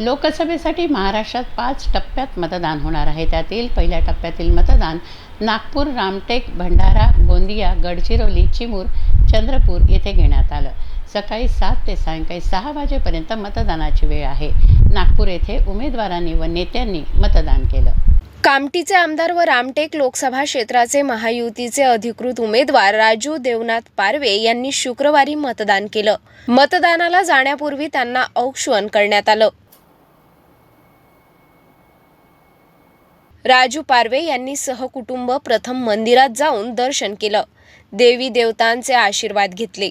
लोकसभेसाठी महाराष्ट्रात पाच टप्प्यात मतदान होणार आहे. त्यातील पहिल्या टप्प्यातील मतदान नागपूर रामटेक भंडारा गोंदिया गडचिरोली चिमूर चंद्रपूर येथे घेण्यात आलं. सकाळी सात ते सायंकाळी सहा वाजेपर्यंत मतदानाची वेळ आहे. नागपूर येथे उमेदवारांनी व नेत्यांनी मतदान केलं. कामटीचे आमदार व रामटेक लोकसभा क्षेत्राचे महायुतीचे अधिकृत उमेदवार राजू देवनाथ पारवे यांनी शुक्रवारी मतदान केलं. मतदानाला जाण्यापूर्वी त्यांना औक्षण करण्यात आलं. राजू पारवे यांनी सहकुटुंब प्रथम मंदिरात जाऊन दर्शन केलं. देवी देवतांचे आशीर्वाद घेतले.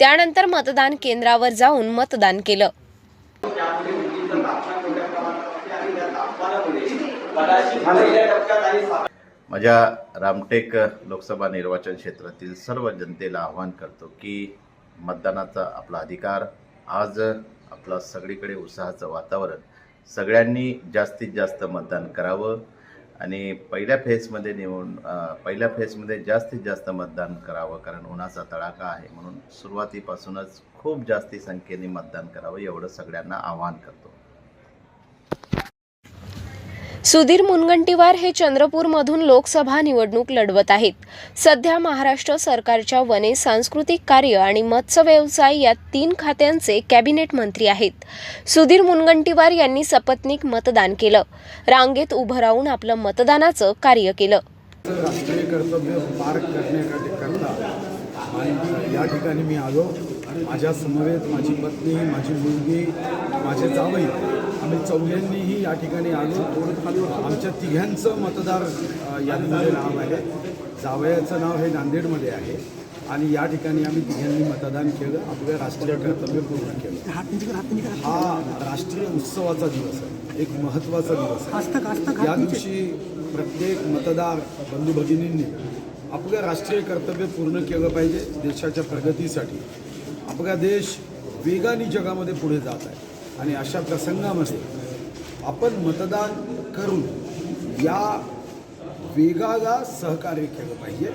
त्यानंतर मतदान केंद्रावर जाऊन मतदान केलं. माझ्या रामटेक लोकसभा निर्वाचन क्षेत्रातील सर्व जनतेला आवाहन करतो की मतदानाचा आपला अधिकार आज आपला सगळीकडे उत्साहाचं वातावरण सगळ्यांनी जास्तीत जास्त मतदान करावं. आणि पहिल्या फेजमध्ये निवडून पहिल्या फेजमध्ये जास्तीत जास्त मतदान करावं कारण उन्हाचा तडाखा आहे म्हणून सुरुवातीपासूनच खूप जास्ती संख्येने मतदान करावं एवढं सगळ्यांना आवाहन करतो. सुधीर मुनगंटीवार हे चंद्रपूरमधून लोकसभा निवडणूक लढवत आहेत. सध्या महाराष्ट्र सरकारच्या वने सांस्कृतिक कार्य आणि मत्स्य व्यवसाय या तीन खात्यांचे कॅबिनेट मंत्री आहेत. सुधीर मुनगंटीवार यांनी सपत्नीक मतदान केलं. रांगेत उभं राहून आपलं मतदानाचं कार्य केलं. या ठिकाणी मी आलो. माझ्या समवेत माझी पत्नी माझी मुलगी माझे जावई आम्ही चौघांनीही या ठिकाणी आलो. आमच्या तिघांचं मतदार यादीमध्ये नाव आहे. जावयाचं नाव हे नांदेडमध्ये आहे. आणि या ठिकाणी आम्ही तिघांनी मतदान केलं. आपलं राष्ट्रीय कर्तव्य पूर्ण केलं. हा राष्ट्रीय उत्सवाचा दिवस आहे. एक महत्त्वाचा दिवस आहे. या दिवशी प्रत्येक मतदार बंधू भगिनींनी आपलं राष्ट्रीय कर्तव्य पूर्ण केलं पाहिजे देशाच्या प्रगतीसाठी. आपला देश वेगाने जगामध्ये पुढे जात आहे. आणि अशा प्रसंगामध्ये आपण मतदान करून या वेगाला सहकार्य केलं पाहिजे.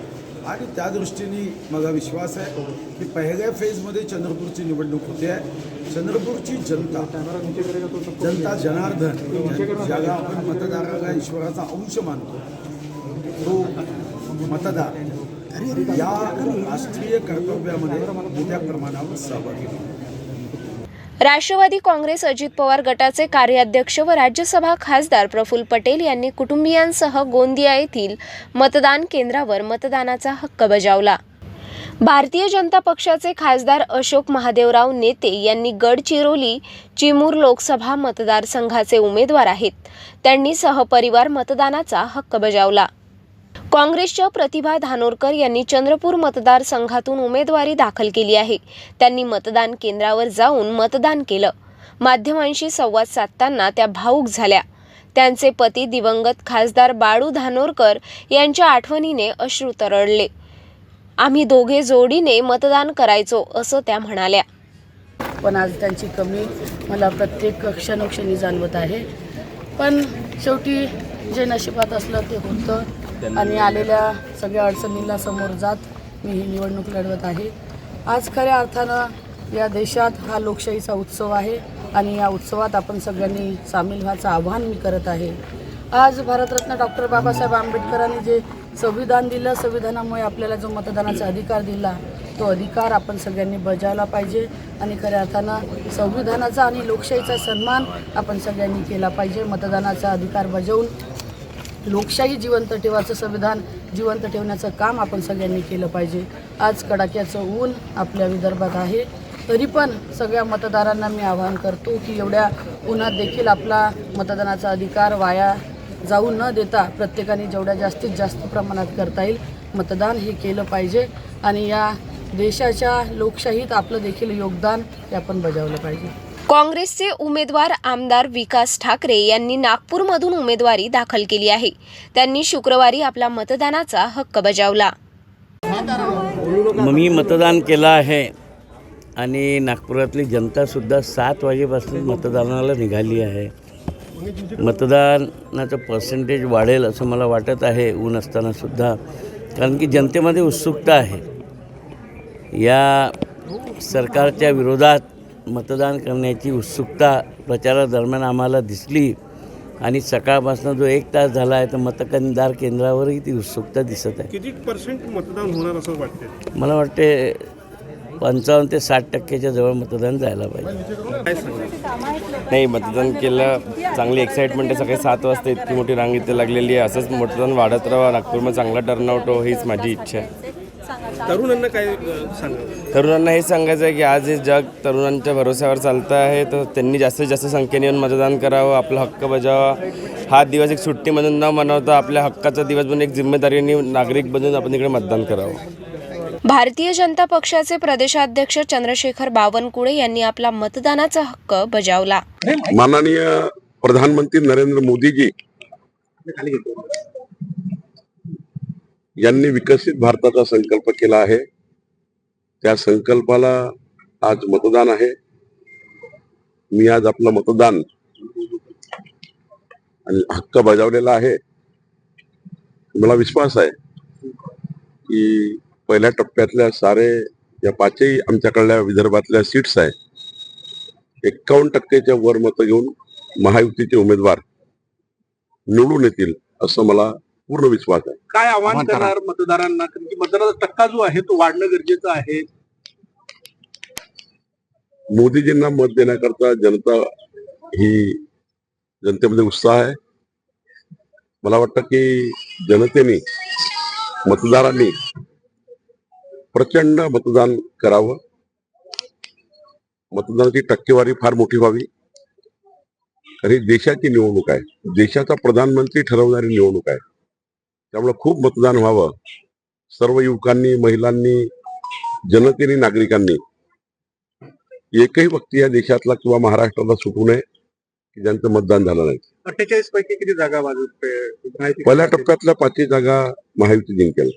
आणि त्या दृष्टीने मला विश्वास आहे की पहिल्या फेजमध्ये चंद्रपूरची निवडणूक होते. आहे चंद्रपूरची जनता जनता जनार्दन ज्याला आपण मतदाराला ईश्वराचा अंश मानतो तो मतदार या राष्ट्रीय कर्तव्यामध्ये मोठ्या प्रमाणावर सहभागी होतो. राष्ट्रवादी काँग्रेस अजित पवार गटाचे कार्याध्यक्ष व राज्यसभा खासदार प्रफुल्ल पटेल यांनी कुटुंबियांसह गोंदिया येथील मतदान केंद्रावर मतदानाचा हक्क बजावला. भारतीय जनता पक्षाचे खासदार अशोक महादेवराव नेते यांनी गडचिरोली चिमूर लोकसभा मतदारसंघाचे उमेदवार आहेत. त्यांनी सहपरिवार मतदानाचा हक्क बजावला. काँग्रेसच्या प्रतिभा धानोरकर यांनी चंद्रपूर मतदारसंघातून उमेदवारी दाखल केली आहे. त्यांनी मतदान केंद्रावर जाऊन मतदान केलं. माध्यमांशी संवाद साधताना त्या भावूक झाल्या. त्यांचे पती दिवंगत खासदार बाळू धानोरकर यांच्या आठवणीने अश्रू तरळले. आम्ही दोघे जोडीने मतदान करायचो असं त्या म्हणाल्या. पण आज त्यांची कमी मला प्रत्येक क्षणोक्षणी जाणवत आहे. पण शेवटी जे नशिबात असलं ते होतं. आणि आलेल्या सगळ्या अडचणींना समोर जात मी ही निवडणूक लढवत आहे. आज खऱ्या अर्थानं या देशात हा लोकशाहीचा उत्सव आहे आणि या उत्सवात आपण सगळ्यांनी सामील व्हायचं आव्हान मी करत आहे. आज भारतरत्न डॉक्टर बाबासाहेब आंबेडकरांनी जे संविधान दिलं संविधानामुळे आपल्याला जो मतदानाचा अधिकार दिला तो अधिकार आपण सगळ्यांनी बजावला पाहिजे आणि खऱ्या अर्थानं संविधानाचा आणि लोकशाहीचा सन्मान आपण सगळ्यांनी केला पाहिजे. मतदानाचा अधिकार बजावून लोकशाही जिवंत ठेवायचं संविधान जिवंत ठेवण्याचं काम आपण सगळ्यांनी केलं पाहिजे. आज कडाक्याचं ऊन आपल्या विदर्भात आहे. तरी पण सगळ्या मतदारांना मी आवाहन करतो की एवढ्या उन्हात देखील आपला मतदानाचा अधिकार वाया जाऊ न देता प्रत्येकाने जेवढ्या जास्तीत जास्त प्रमाणात करता येईल मतदान हे केलं पाहिजे. आणि या देशाच्या लोकशाहीत आपलं देखील योगदान हे आपण बजावलं पाहिजे. काँग्रेसचे उमेदवार आमदार विकास ठाकरे यांनी नागपूरमधून उमेदवारी दाखल केली आहे. त्यांनी शुक्रवारी आपला मतदानाचा हक्क बजावला. मी मतदान केलं आहे आणि नागपुरातली जनतासुद्धा सात वाजेपासून मतदानाला निघाली आहे. मतदानाचं पर्सेंटेज वाढेल असं मला वाटत आहे ऊन असतानासुद्धा कारण की जनतेमध्ये उत्सुकता आहे. या सरकारच्या विरोधात मतदान करण्याची उत्सुकता प्रचारादरम्यान आम्हाला दिसली. आणि सकाळपासून जो एक तास झाला आहे तर मतदार केंद्रावरही ती उत्सुकता दिसत आहे. किती पर्सेंट मतदान होणार असं वाटते मला वाटते पंचावन्न ते साठ टक्क्याच्या जवळ मतदान जायला पाहिजे. नाही मतदान केलं चांगली एक्साइटमेंट आहे. सकाळी सात वाजता इतकी मोठी रांग इथे लागलेली आहे. असंच मतदान वाढत राहावं. नागपूरमध्ये चांगला टर्नआउट हो हीच माझी इच्छा आहे. तरुणांना काय सांगा? तरुणांना हे सांगायचं आहे की आज हे जग तरुणांच्या भरोश्यावर चालतं आहे तर त्यांनी जास्तीत जास्त संख्येने येऊन मतदान करावं आपला हक्क बजावा. हा दिवस एक सुट्टी म्हणून न मनवता आपल्या हक्काचा दिवस म्हणून एक जिम्मेदारीने नागरिक बनून आपण इकडे मतदान करावं. भारतीय जनता पक्षाचे प्रदेशाध्यक्ष चंद्रशेखर बावनकुळे यांनी आपला मतदानाचा हक्क बजावला. माननीय प्रधानमंत्री नरेंद्र मोदीजी यांनी विकसित भारताचा संकल्प केला आहे. त्या संकल्पाला आज मतदान आहे. मी आज आपलं मतदान आणि हक्क बजावलेला आहे. मला विश्वास आहे की पहिल्या टप्प्यातल्या सारे या पाचही आमच्याकडल्या विदर्भातल्या सीट्स आहे. एक्कावन्न टक्क्याच्या वर मतं घेऊन महायुतीचे उमेदवार निवडून येतील असं मला पूर्ण विश्वास आहे. काय आव्हान करणार मतदारांना? कारण की मतदानाचा टक्का जो आहे तो वाढणं गरजेचं आहे. मोदीजींना मत देण्याकरता जनता ही जनतेमध्ये उत्साह आहे. मला वाटतं की जनतेने मतदारांनी प्रचंड मतदान करावं. मतदानाची टक्केवारी फार मोठी व्हावी. कारण ही देशाची निवडणूक आहे. देशाचा प्रधानमंत्री ठरवणारी निवडणूक आहे. त्यामुळे खूप मतदान व्हावं. सर्व युवकांनी महिलांनी जनतेने नागरिकांनी एकही व्यक्ती या देशातला किंवा महाराष्ट्राला सुटू नये की ज्यांचं मतदान झालं नाही. अठ्ठेचाळीस पैकी किती जागा बाजू पहिल्या टप्प्यातल्या पाचही जागा महायुती जिंकेल